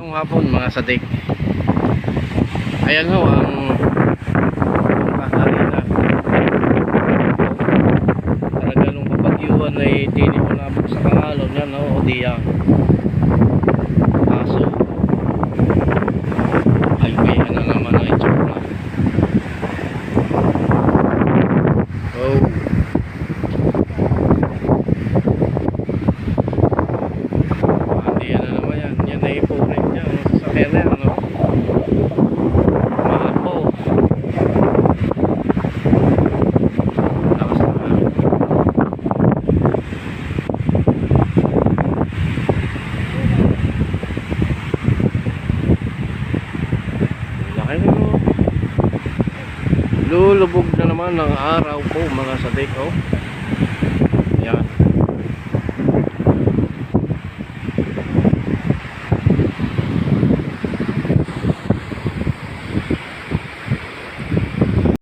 Ang hapon mga sadik. Ayan ho ang kaharina. Talaga nung kapagyuan ay tini mo nabok sa kangalon yan ho, o diyan. Kaso ay may ano naman ang itsura. Oh. Hindi yan na naman yan. Yan na ipunin niya. Kanya, ano? Mahal po. Lakas na. Laki na mo. Lulubog na naman ng araw po mga sadik. Oh.